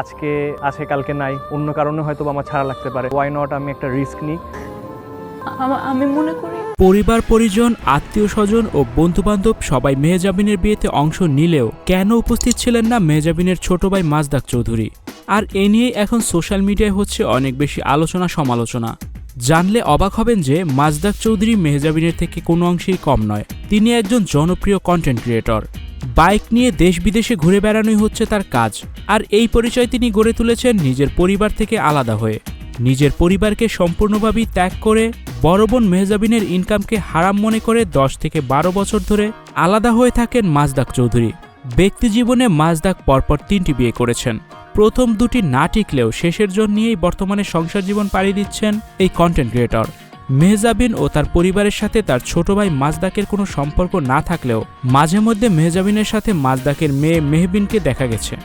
আজকে আছে কালকে নাই। অন্য কারণে হয়তো বা আমার ছাড়া লাগতে পারে। ওয়াই নট আমি একটা রিস্ক নিই। আমি মনে করি পরিবার পরিজন আত্মীয় স্বজন ও বন্ধুবান্ধব সবাই মেহজাবিনের বিয়েতে অংশ নিলেও কেন উপস্থিত ছিলেন না মেহজাবিনের ছোট ভাই মাজদাক চৌধুরী? আর এ নিয়েই এখন সোশ্যাল মিডিয়ায় হচ্ছে অনেক বেশি আলোচনা সমালোচনা। জানলে অবাক হবেন যে মাজদাক চৌধুরী মেহজাবিনের থেকে কোনো অংশেই কম নয়। তিনি একজন জনপ্রিয় কন্টেন্ট ক্রিয়েটর বাইক নিয়ে দেশ বিদেশে ঘুরে বেড়ানোই হচ্ছে তার কাজ। আর এই পরিচয় তিনি গড়ে তুলেছেন নিজের পরিবার থেকে আলাদা হয়ে। নিজের পরিবারকে সম্পূর্ণভাবেই ত্যাগ করে বড় বোন মেহজাবিনের ইনকামকে হারাম মনে করে দশ থেকে বারো বছর ধরে আলাদা হয়ে থাকেন মাজদাক চৌধুরী। ব্যক্তি জীবনে মাজদাক পরপর তিনটি বিয়ে করেছেন। প্রথম দুটি না টিকলেও শেষের জন নিয়েই বর্তমানে সংসার জীবন পাড়ি দিচ্ছেন এই কন্টেন্ট ক্রিয়েটর মেহজাবিন ও তার পরিবারের সাথে তার ছোট ভাই মাজদাকের কোনো সম্পর্ক না থাকলেও মাঝে মধ্যে মেহজাবিনের সাথে মাজদাকের মেয়ে মেহবিনকে দেখা গেছে।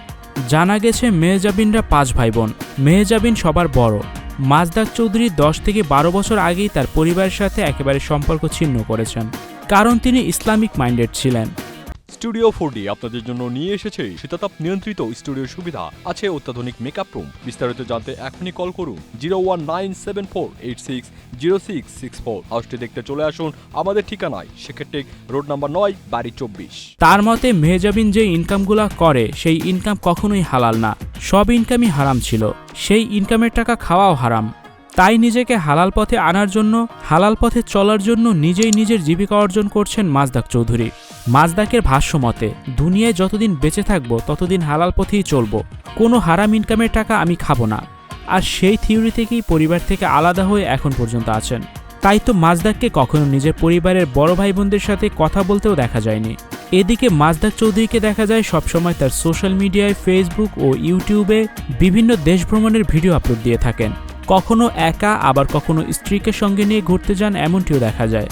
জানা গেছে মেহজাবিনরা পাঁচ ভাই বোন মেহজাবিন সবার বড়। মাজদাক চৌধুরী দশ থেকে বারো বছর আগেই তার পরিবারের সাথে একেবারে সম্পর্ক ছিন্ন করেছেন। কারণ তিনি ইসলামিক মাইন্ডেড ছিলেন। স্টুডিও ফোর আপনাদের জন্য নিয়ে এসেছে শীতাতাপ নিয়ন্ত্রিত স্টুডিও সুবিধা। আছে অত্যাধুনিক মেকআপ রুম বিস্তারিত জানতে এখনই কল করুন zero one nine seven four eight six zero six six four হাউসটি দেখতে চলে আসুন আমাদের ঠিকানায়। সেক্ষেত্রে রোড নাম্বার নয়, বাড়ি চব্বিশ। তার মতে মেহজাবিন যে ইনকামগুলো করে, সেই ইনকাম কখনোই হালাল না। সব ইনকামই হারাম ছিল। সেই ইনকামের টাকা খাওয়াও হারাম। তাই নিজেকে হালাল পথে আনার জন্য, হালাল পথে চলার জন্য নিজেই নিজের জীবিকা অর্জন করছেন মাজদাক চৌধুরী। মাজদাকের ভাষ্য মতে, দুনিয়ায় যতদিন বেঁচে থাকব, ততদিন হালাল পথেই চলবো। কোনো হারাম ইনকামের টাকা আমি খাব না। আর সেই থিওরি থেকেই পরিবার থেকে আলাদা হয়ে এখন পর্যন্ত আছেন। তাই তো মাজদাককে কখনো নিজের পরিবারের বড় ভাই বোনদের সাথে কথা বলতেও দেখা যায়নি। এদিকে মাজদাক চৌধুরীকে দেখা যায় সবসময় তার সোশ্যাল মিডিয়ায় ফেসবুক ও ইউটিউবে বিভিন্ন দেশ ভ্রমণের ভিডিও আপলোড দিয়ে থাকেন। কখনো একা, আবার কখনো স্ত্রীকে সঙ্গে নিয়ে ঘুরতে যান, এমনটিও দেখা যায়।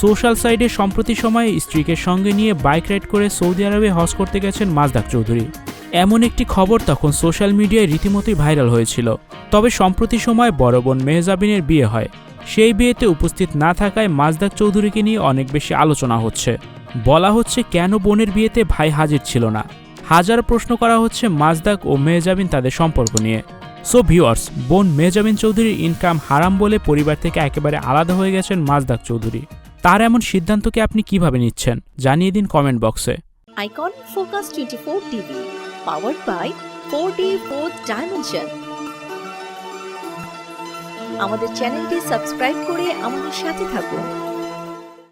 সোশ্যাল সাইডে সম্প্রতি সময়ে স্ত্রীকে সঙ্গে নিয়ে বাইক রাইড করে সৌদি আরবে হজ করতে গেছেন মাজদাক চৌধুরী। এমন একটি খবর তখন সোশ্যাল মিডিয়ায় রীতিমতোই ভাইরাল হয়েছিল। তবে সম্প্রতি সময় বড় বোন মেহজাবিনের বিয়ে হয়। সেই বিয়েতে উপস্থিত না থাকায় মাজদাক চৌধুরীকে নিয়ে অনেক বেশি আলোচনা হচ্ছে। বলা হচ্ছে কেন বোনের বিয়েতে ভাই হাজির ছিল না? হাজার প্রশ্ন করা হচ্ছে মাজদাক ও মেহজাবিন তাদের সম্পর্ক নিয়ে। সো ভিওয়ার্স বোন মেহজাবিন চৌধুরীর ইনকাম হারাম বলে পরিবার থেকে একেবারে আলাদা হয়ে গেছেন মাজদাক চৌধুরী। তার এমন সিদ্ধান্তকে আপনি কীভাবে নিচ্ছেন? জানিয়ে দিন কমেন্ট বক্সে Icon Focus twenty four 24 TV, by four 4D 4th dimension আমাদের চ্যানেলটি সাবস্ক্রাইব করে আমাদের সাথে থাকুন।